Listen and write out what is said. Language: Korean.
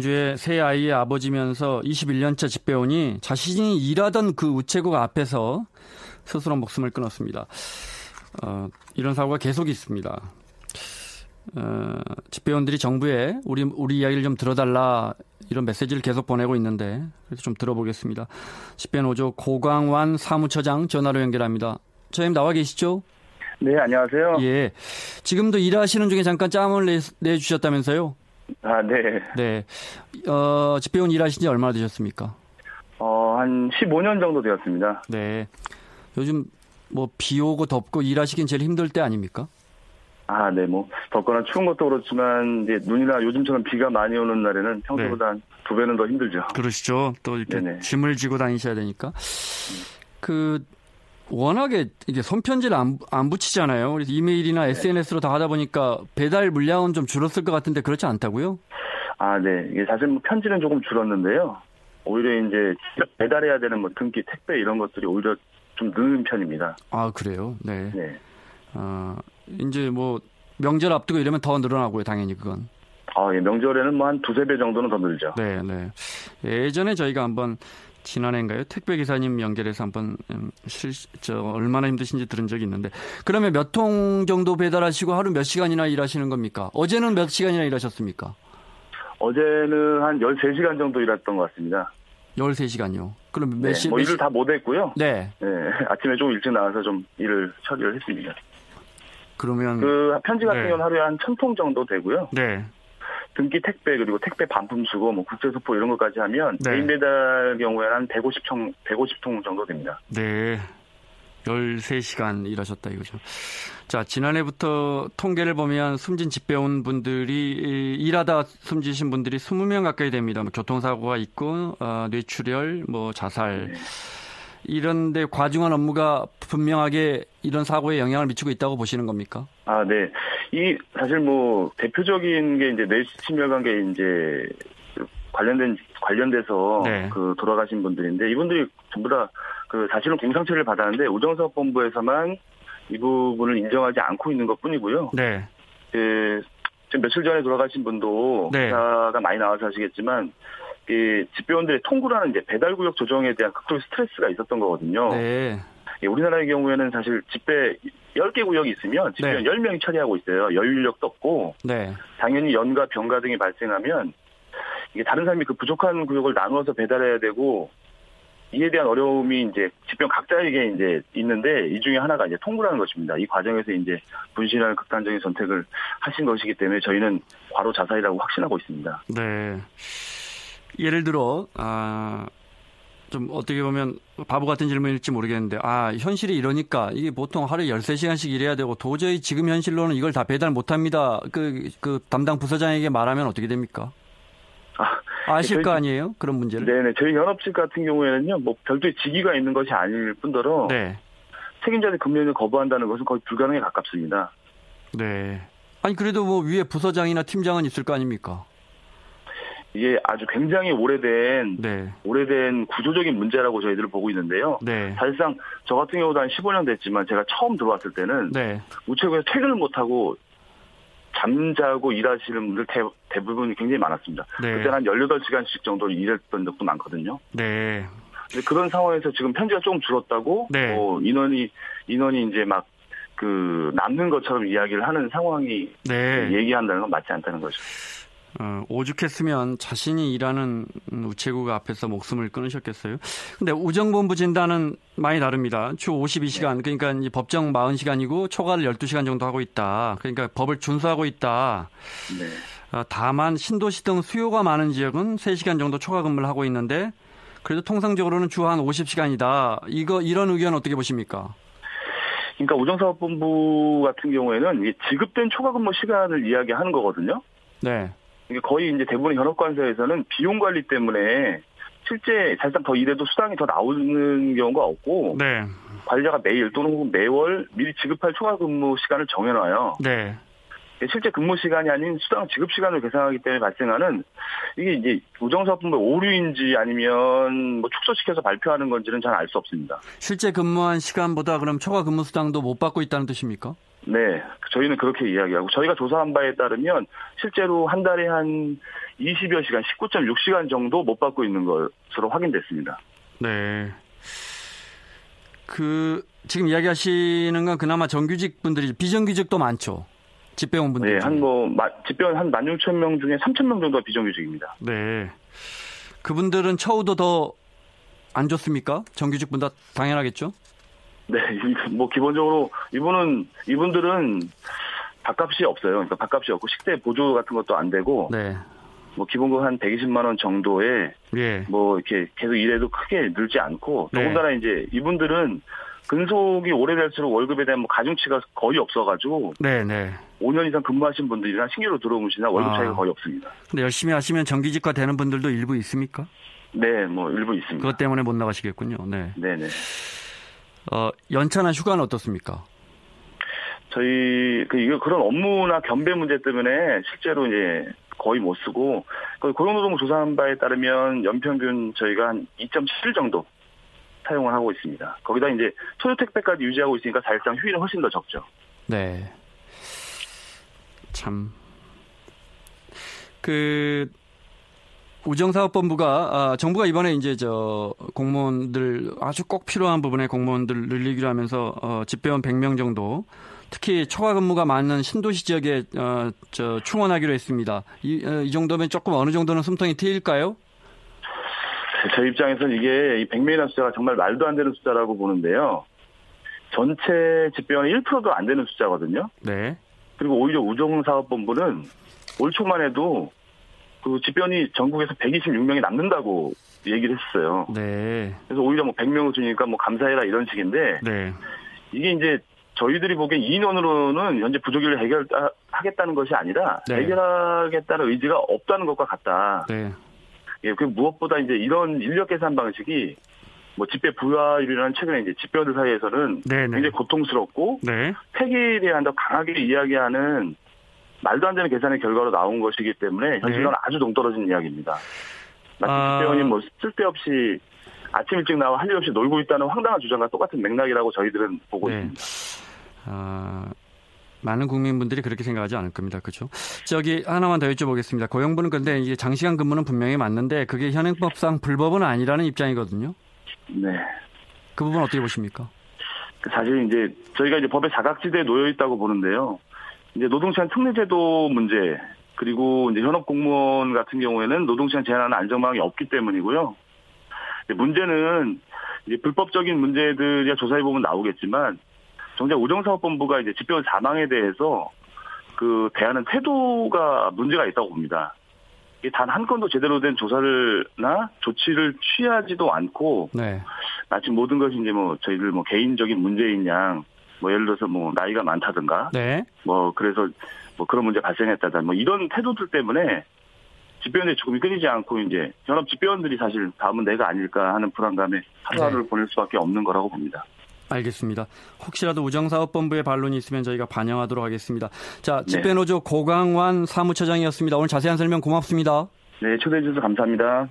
주에 새 아이의 아버지면서 21년차 집배원이 자신이 일하던 그 우체국 앞에서 스스로 목숨을 끊었습니다. 어, 이런 사고가 계속 있습니다. 어, 집배원들이 정부에 우리 우리 이야기를 좀 들어달라 이런 메시지를 계속 보내고 있는데 그래서 좀 들어보겠습니다. 집배원 5조 고광완 사무처장 전화로 연결합니다. 저님 나와 계시죠? 네, 안녕하세요. 예. 지금도 일하시는 중에 잠깐 짬을 내, 내주셨다면서요? 아, 네. 네. 어, 집배원 일하신 지 얼마나 되셨습니까? 어, 한 15년 정도 되었습니다. 네. 요즘 뭐 비 오고 덥고 일하시긴 제일 힘들 때 아닙니까? 아, 네, 뭐, 덥거나 추운 것도 그렇지만, 이제 눈이나 요즘처럼 비가 많이 오는 날에는 평소보다 네. 두 배는 더 힘들죠. 그러시죠. 또 이렇게 네네. 짐을 지고 다니셔야 되니까. 그, 워낙에 이게 손편지를 안, 안 붙이잖아요. 그래서 이메일이나 네. SNS로 다 하다 보니까 배달 물량은 좀 줄었을 것 같은데 그렇지 않다고요? 아, 네. 이게 사실 뭐 편지는 조금 줄었는데요. 오히려 이제 배달해야 되는 뭐 등기, 택배 이런 것들이 오히려 좀 느는 편입니다. 아, 그래요? 네. 네. 어, 이제 뭐 명절 앞두고 이러면 더 늘어나고요, 당연히 그건. 아, 예, 명절에는 뭐 한 두세 배 정도는 더 늘죠. 네, 네. 예전에 저희가 한번 지난해인가요? 택배 기사님 연결해서 한번 음, 실, 저 얼마나 힘드신지 들은 적이 있는데 그러면 몇 통 정도 배달하시고 하루 몇 시간이나 일하시는 겁니까? 어제는 몇 시간이나 일하셨습니까? 어제는 한 13시간 정도 일했던 것 같습니다. 13시간이요. 그럼 몇 네, 시? 뭐몇 일을 시- 다 못했고요. 네. 네, 아침에 좀 일찍 나와서 좀 일을 처리를 했습니다. 그러면 그 편지 같은 네. 경우는 하루에 한 천 통 정도 되고요. 네. 등기 택배 그리고 택배 반품 수거 뭐 국제 소포 이런 것까지 하면 네. 개인 배달 경우에는 한 150통 150통 정도 됩니다. 네. 13시간 일하셨다 이거죠. 자, 지난해부터 통계를 보면 숨진 집배원 분들이 이, 일하다 숨지신 분들이 20명 가까이 됩니다. 뭐 교통사고가 있고 어, 뇌출혈, 뭐 자살 네. 이런데 과중한 업무가 분명하게 이런 사고에 영향을 미치고 있다고 보시는 겁니까? 아, 네. 이 사실 뭐 대표적인 게 이제 뇌심혈 게 이제 관련된 관련돼서 네. 그 돌아가신 분들인데 이분들이 전부 다 그 사실은 공상처리를 받았는데 우정사업본부에서만 이 부분을 인정하지 않고 있는 것 뿐이고요. 네. 그 지금 며칠 전에 돌아가신 분도 네. 기사가 많이 나와서 아시겠지만 이 집배원들의 통구라는 이제 배달구역 조정에 대한 극도의 스트레스가 있었던 거거든요. 네. 예, 우리나라의 경우에는 사실 집배 10개 구역이 있으면 집배원 네. 10명이 처리하고 있어요. 여유인력도 없고 네. 당연히 연가 병가 등이 발생하면 이게 다른 사람이 그 부족한 구역을 나누어서 배달해야 되고 이에 대한 어려움이 이제 집병 각자에게 이제 있는데 이 중에 하나가 이제 통구라는 것입니다. 이 과정에서 이제 분신하는 극단적인 선택을 하신 것이기 때문에 저희는 과로 자살이라고 확신하고 있습니다. 네. 예를 들어 아, 좀 어떻게 보면 바보 같은 질문일지 모르겠는데 아, 현실이 이러니까 이게 보통 하루에 13시간씩 일해야 되고 도저히 지금 현실로는 이걸 다 배달 못 합니다. 그, 그 담당 부서장에게 말하면 어떻게 됩니까? 아, 아실 저희- 거 아니에요? 그런 문제를? 네네. 저희 현업직 같은 경우에는요, 뭐 별도의 직위가 있는 것이 아닐 뿐더러 네. 책임자의 근무를 거부한다는 것은 거의 불가능에 가깝습니다. 네. 아니 그래도 뭐 위에 부서장이나 팀장은 있을 거 아닙니까? 이게 아주 굉장히 오래된 네. 오래된 구조적인 문제라고 저희들은 보고 있는데요. 네. 사실상 저 같은 경우도 한 15년 됐지만 제가 처음 들어왔을 때는 네. 우체국에서 퇴근을 못하고 잠자고 일하시는 분들 대, 대부분 굉장히 많았습니다. 네. 그때는 한 18시간씩 정도 일했던 적도 많거든요. 네. 그런 상황에서 지금 편지가 조금 줄었다고 네. 뭐 인원이 인원이 이제 막그 남는 것처럼 이야기를 하는 상황이 네. 얘기한다는 건 맞지 않다는 거죠. 어, 오죽했으면 자신이 일하는 우체국 앞에서 목숨을 끊으셨겠어요. 근데 우정본부 진단은 많이 다릅니다. 주 52시간, 그러니까 이제 법정 40시간이고 초과를 12시간 정도 하고 있다. 그러니까 법을 준수하고 있다. 네. 어, 다만 신도시 등 수요가 많은 지역은 3시간 정도 초과 근무를 하고 있는데 그래도 통상적으로는 주 한 50시간이다. 이거 이런 의견 어떻게 보십니까? 그러니까 우정사업본부 같은 경우에는 지급된 초과 근무 시간을 이야기하는 거거든요. 네. 이게 거의 이제 대부분의 현업관서에서는 비용 관리 때문에 실제 사실상 더 일해도 수당이 더 나오는 경우가 없고 네. 관리자가 매일 또는 혹은 매월 미리 지급할 초과 근무 시간을 정해놔요. 네. 실제 근무 시간이 아닌 수당 지급 시간을 계산하기 때문에 발생하는 이게 이제 우정사업본부 오류인지 아니면 뭐 축소시켜서 발표하는 건지는 잘 알 수 없습니다. 실제 근무한 시간보다 그럼 초과 근무 수당도 못 받고 있다는 뜻입니까? 네, 저희는 그렇게 이야기하고 저희가 조사한 바에 따르면 실제로 한 달에 한 20여 시간, 19.6시간 정도 못 받고 있는 것으로 확인됐습니다. 네. 그 지금 이야기하시는 건 그나마 정규직 분들이 비정규직도 많죠. 집배원 분들. 네, 한뭐 집배원 한 16,000명 중에 3,000명 정도가 비정규직입니다. 네. 그분들은 처우도 더 안 좋습니까? 정규직보다 당연하겠죠? 네, 뭐 기본적으로 이분은 이분들은 밥값이 없어요. 그러니까 밥값이 없고 식대 보조 같은 것도 안 되고 네. 뭐 기본급 한 120만 원 정도에 예. 뭐 이렇게 계속 일해도 크게 늘지 않고 네. 더군다나 이제 이분들은 근속이 오래될수록 월급에 대한 뭐 가중치가 거의 없어가지고 네, 네. 5년 이상 근무하신 분들이나 신규로 들어온 분이나 월급 아. 차이가 거의 없습니다. 근데 열심히 하시면 정규직화 되는 분들도 일부 있습니까? 네, 뭐 일부 있습니다. 그것 때문에 못 나가시겠군요. 네. 네, 네. 어, 연차나 휴가는 어떻습니까? 저희 그 이거 그런 업무나 겸배 문제 때문에 실제로 이제 거의 못 쓰고 그 고용노동부 조사한 바에 따르면 연평균 저희가 한 2.7 정도 사용을 하고 있습니다. 거기다 이제 소요 택배까지 유지하고 있으니까 사실상 휴일은 훨씬 더 적죠. 네. 참. 그 우정사업본부가 아, 정부가 이번에 이제 저 공무원들 아주 꼭 필요한 부분에 공무원들 늘리기로 하면서 어, 집배원 100명 정도 특히 초과 근무가 많은 신도시 지역에 어, 저 충원하기로 했습니다. 이, 어, 이 정도면 조금 어느 정도는 숨통이 트일까요? 제 입장에서는 이게 이 100명이라는 숫자가 정말 말도 안 되는 숫자라고 보는데요. 전체 집배원의 1%도 안 되는 숫자거든요. 네. 그리고 오히려 우정사업본부는 올 초만 해도 그 집변이 전국에서 126명이 남는다고 얘기를 했어요. 네. 그래서 오히려 뭐 100명을 주니까 뭐 감사해라 이런 식인데 네. 이게 이제 저희들이 보기엔 인원으로는 현재 부족을 해결하겠다는 것이 아니라 네. 해결하겠다는 의지가 없다는 것과 같다. 네. 예, 그 무엇보다 이제 이런 인력 계산 방식이 뭐 집배 부하율이라는 최근에 이제 집배원들 사이에서는 네네. 네. 굉장히 고통스럽고 네. 폐기에 대한 더 강하게 이야기하는 말도 안 되는 계산의 결과로 나온 것이기 때문에 현실은 네. 아주 동떨어진 이야기입니다. 마치 아... 집배원이 뭐 쓸데없이 아침 일찍 나와 할 일 없이 놀고 있다는 황당한 주장과 똑같은 맥락이라고 저희들은 보고 네. 있습니다. 아... 많은 국민분들이 그렇게 생각하지 않을 겁니다. 그렇죠? 저기 하나만 더 여쭤보겠습니다. 고용부는 근데 이제 장시간 근무는 분명히 맞는데 그게 현행법상 불법은 아니라는 입장이거든요. 네. 그 부분 어떻게 보십니까? 사실 이제 저희가 이제 법의 사각지대에 놓여 있다고 보는데요. 이제 노동시간 특례제도 문제 그리고 이제 현업 공무원 같은 경우에는 노동시간 제한하는 안전망이 없기 때문이고요. 문제는 이제 불법적인 문제들이 조사해 보면 나오겠지만 정작 우정사업본부가 이제 집배원 사망에 대해서 그 대하는 태도가 문제가 있다고 봅니다. 단 한 건도 제대로 된 조사를나 조치를 취하지도 않고 네. 마치 모든 것이 이제 뭐 저희들 뭐 개인적인 문제인 양 뭐 예를 들어서 뭐 나이가 많다든가 네. 뭐 그래서 뭐 그런 문제 발생했다든 뭐 이런 태도들 때문에 집배원의 죽음이 끊이지 않고 이제 현업 집배원들이 사실 다음은 내가 아닐까 하는 불안감에 하루하루를 네. 보낼 수밖에 없는 거라고 봅니다. 알겠습니다. 혹시라도 우정사업본부의 반론이 있으면 저희가 반영하도록 하겠습니다. 자, 네. 집배노조 네. 고강완 사무처장이었습니다. 오늘 자세한 설명 고맙습니다. 네, 초대해 주셔서 감사합니다.